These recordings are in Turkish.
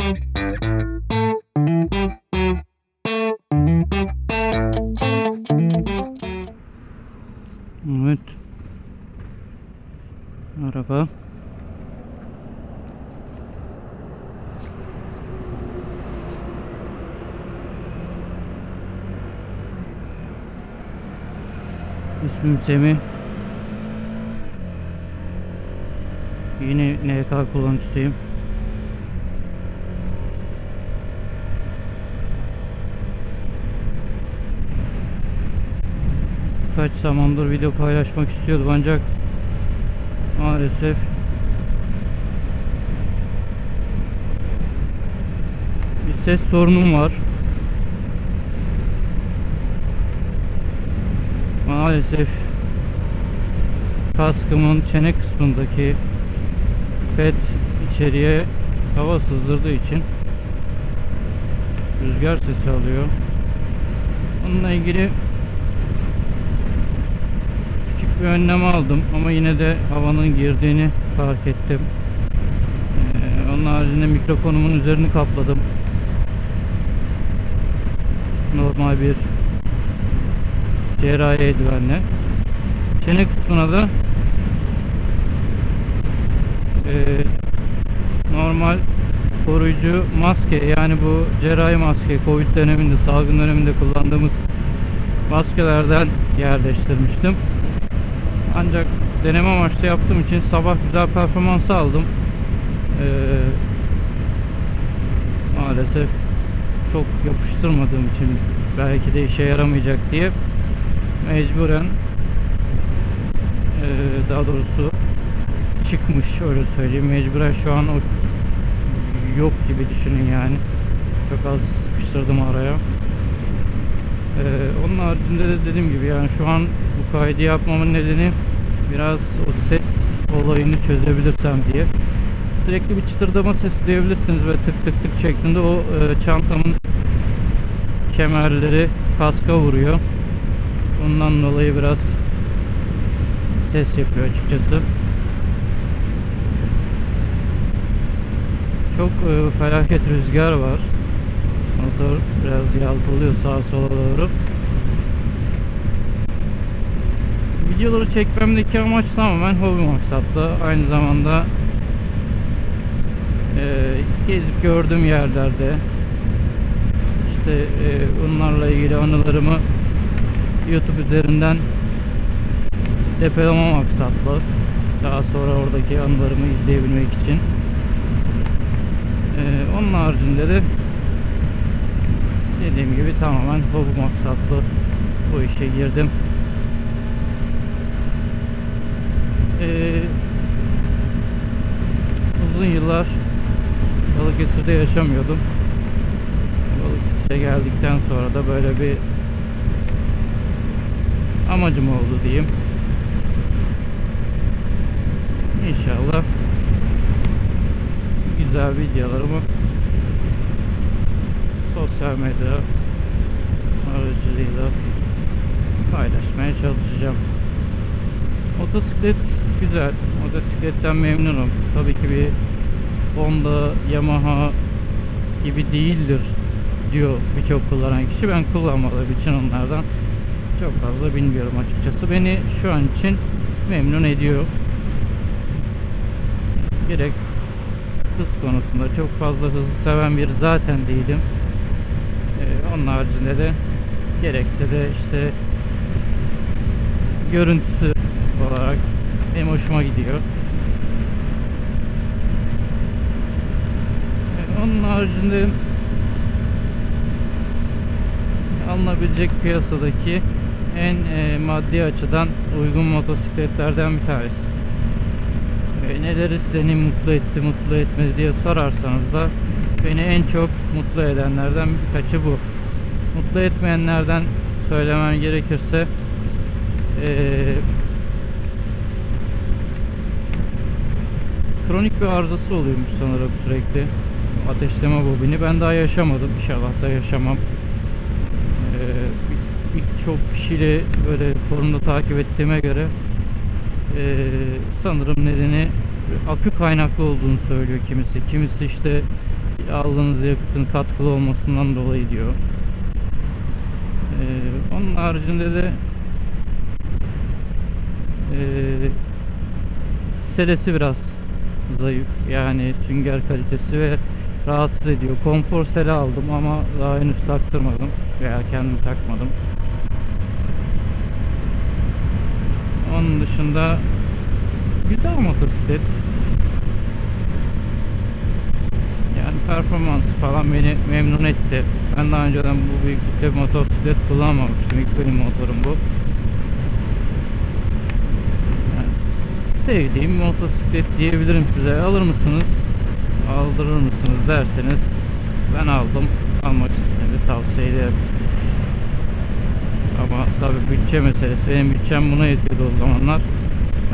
Evet. Araba. İsmim Semih. Yine NK kullanıcısıyım. Kaç zamandır video paylaşmak istiyordum ancak maalesef bir ses sorunum var. Maalesef kaskımın çene kısmındaki pet içeriye hava sızdırdığı için rüzgar sesi alıyor. Onunla ilgili bir önlem aldım ama yine de havanın girdiğini fark ettim. Ee, onun haricinde mikrofonumun üzerini kapladım. Normal bir cerrahi eldivenle. Çene kısmına da eee, normal koruyucu maske yani bu cerrahi maske Covid döneminde salgın döneminde kullandığımız maskelerden yerleştirmiştim. Ancak deneme amaçlı yaptığım için sabah güzel performans aldım. Eee, maalesef çok yapıştırmadığım için belki de işe yaramayacak diye mecburen eee, daha doğrusu çıkmış öyle söyleyeyim. Mecburen şu an o yok gibi düşünün yani. Çok az sıkıştırdım araya. Ee, onun haricinde de dediğim gibi yani şu an bu kaydı yapmamın nedeni biraz o ses olayını çözebilirsem diye. Sürekli bir çıtırdama sesi duyabilirsiniz ve tık tık tık şeklinde o e, çantamın kemerleri kaska vuruyor. Ondan dolayı biraz ses yapıyor açıkçası. Çok e, felaket rüzgar var. Motor biraz yalpalıyor sağa sola doğru. Videoları çekmemdeki amaç tamamen hobi maksatlı. Aynı zamanda e, gezip gördüğüm yerlerde işte e, bunlarla ilgili anılarımı YouTube üzerinden depolama maksatlı. Daha sonra oradaki anılarımı izleyebilmek için. Ee, onun haricinde de dediğim gibi tamamen hobi maksatlı bu işe girdim. Ee, uzun yıllar Balıkesir'de yaşamıyordum. Balıkesir'e geldikten sonra da böyle bir amacım oldu diyeyim. İnşallah güzel videolarımı sosyal medya aracılığıyla paylaşmaya çalışacağım. Motosiklet güzel. Motosikletten memnunum. Tabii ki bir Honda, Yamaha gibi değildir diyor birçok kullanan kişi. Ben kullanmadığım için onlardan çok fazla bilmiyorum açıkçası. Beni şu an için memnun ediyor. Gerek hız konusunda çok fazla hızı seven bir zaten değilim. Ee, onun haricinde de gerekse de işte görüntüsü olarak benim hoşuma gidiyor. Ee, onun haricinde alınabilecek piyasadaki en e, maddi açıdan uygun motosikletlerden bir tanesi. E, neleri seni mutlu etti, mutlu etmedi diye sorarsanız da beni en çok mutlu edenlerden birkaçı bu. Mutlu etmeyenlerden söylemem gerekirse e, kronik bir arızası oluyormuş sanırım sürekli. Ateşleme bobini. Ben daha yaşamadım. İnşallah da yaşamam. E, bir- Birçok kişiyle böyle forumda takip ettiğime göre ee, sanırım nedeni akü kaynaklı olduğunu söylüyor kimisi. Kimisi işte aldığınız yakıtın katkılı olmasından dolayı diyor. Ee, onun haricinde de ee, selesi biraz zayıf. Yani sünger kalitesi ve rahatsız ediyor. Konfor sele aldım ama daha henüz taktırmadım veya kendim takmadım. Onun dışında güzel motosiklet. Yani performansı falan beni memnun etti. Ben daha önceden bu büyüklükte motosiklet kullanmamıştım. İlk benim motorum bu. Yani sevdiğim motosiklet diyebilirim size. Alır mısınız? Aldırır mısınız derseniz ben aldım. Almak istedim. Tavsiye ederim. Ama tabii bütçe meselesi. Benim bütçem buna yetiyordu o zamanlar.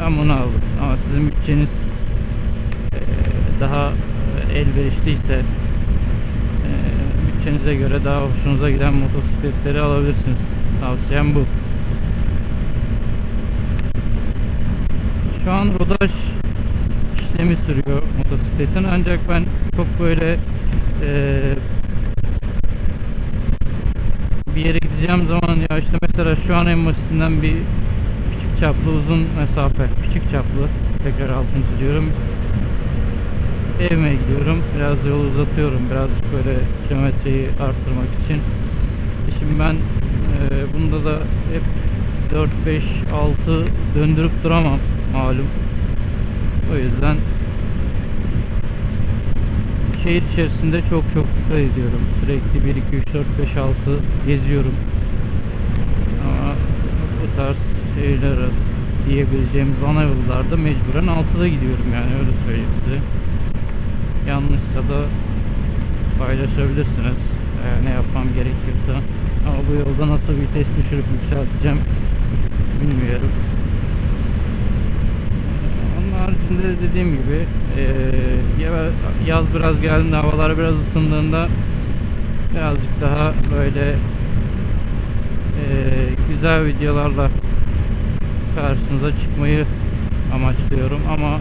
Ben bunu aldım. Ama sizin bütçeniz daha elverişliyse bütçenize göre daha hoşunuza giden motosikletleri alabilirsiniz. Tavsiyem bu. Şu an rodaj işlemi sürüyor motosikletin. Ancak ben çok böyle eee, bir yere gideceğim zaman ya işte mesela şu an en basitinden bir küçük çaplı uzun mesafe küçük çaplı tekrar altını çiziyorum. Evime gidiyorum biraz yol uzatıyorum birazcık böyle kilometreyi arttırmak için. E şimdi ben eee, bunda da hep 4 5 6 döndürüp duramam malum o yüzden şehir içerisinde çok çok dikkat ediyorum. Sürekli 1, 2, 3, 4, 5, 6 geziyorum. Ama bu tarz şehirler arası diyebileceğimiz ana yollarda mecburen 6'da gidiyorum yani öyle söyleyeyim size. Yanlışsa da paylaşabilirsiniz. Eğer ne yapmam gerekiyorsa. Ama bu yolda nasıl vites düşürüp yükselteceğim bilmiyorum. Onun haricinde dediğim gibi ya- yaz biraz geldiğinde havalar biraz ısındığında birazcık daha böyle eee, güzel videolarla karşınıza çıkmayı amaçlıyorum ama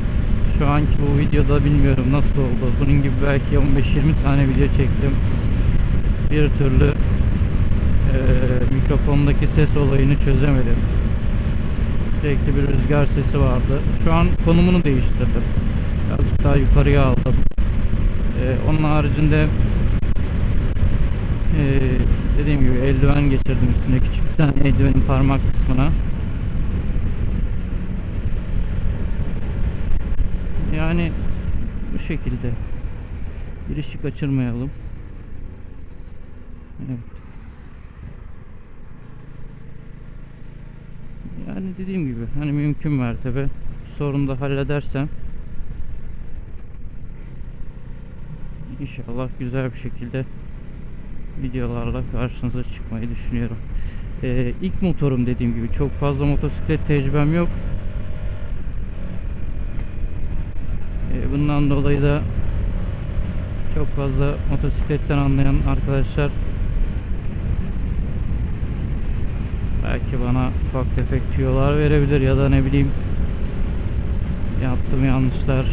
şu anki bu videoda bilmiyorum nasıl oldu. Bunun gibi belki 15-20 tane video çektim. Bir türlü eee mikrofondaki ses olayını çözemedim. Sürekli bir rüzgar sesi vardı. Şu an konumunu değiştirdim. Birazcık daha yukarıya aldım. Ee, onun haricinde ee, dediğim gibi eldiven geçirdim üstüne küçük bir tane eldivenin parmak kısmına. Yani bu şekilde girişi kaçırmayalım. Evet. Yani dediğim gibi hani mümkün mertebe sorunu da halledersem inşallah güzel bir şekilde videolarla karşınıza çıkmayı düşünüyorum. Ee, ilk motorum dediğim gibi çok fazla motosiklet tecrübem yok. Ee, bundan dolayı da çok fazla motosikletten anlayan arkadaşlar belki bana ufak tefek tüyolar verebilir ya da ne bileyim yaptığım yanlışlar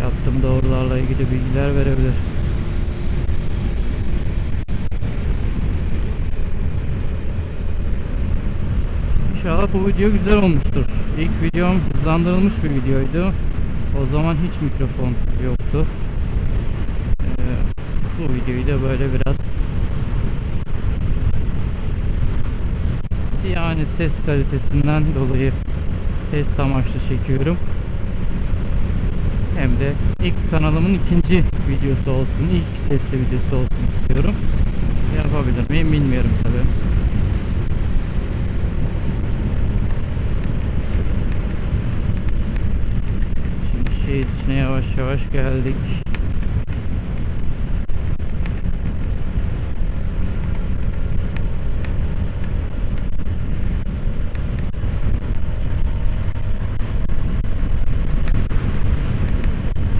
yaptığım doğrularla ilgili bilgiler verebilir. İnşallah bu video güzel olmuştur. İlk videom hızlandırılmış bir videoydu. O zaman hiç mikrofon yoktu. Ee, bu videoyu da böyle biraz yani ses kalitesinden dolayı test amaçlı çekiyorum. Hem de ilk kanalımın ikinci videosu olsun, ilk sesli videosu olsun istiyorum. Yapabilir miyim bilmiyorum tabi. Şimdi şehir içine yavaş yavaş geldik.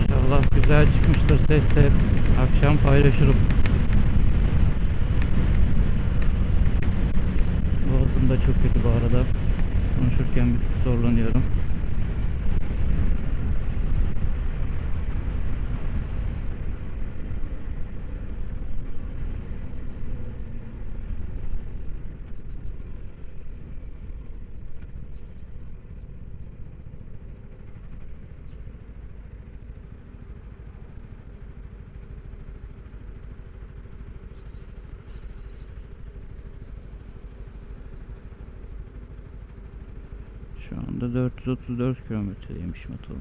İnşallah güzel çıkmıştır ses de akşam paylaşırım. Boğazım da çok kötü bu arada. Konuşurken bir zorlanıyorum. Şu anda 434 kilometredeymiş motorum.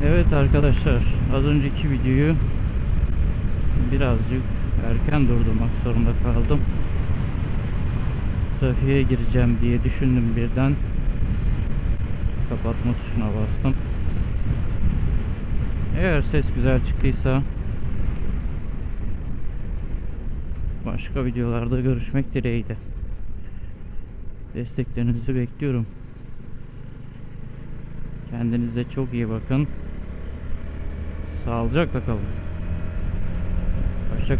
Evet arkadaşlar az önceki videoyu birazcık erken durdurmak zorunda kaldım. Trafiğe gireceğim diye düşündüm birden. Kapatma tuşuna bastım. Eğer ses güzel çıktıysa başka videolarda görüşmek dileğiyle. Desteklerinizi bekliyorum. Kendinize çok iyi bakın. Sağlıcakla kalın. Hoşça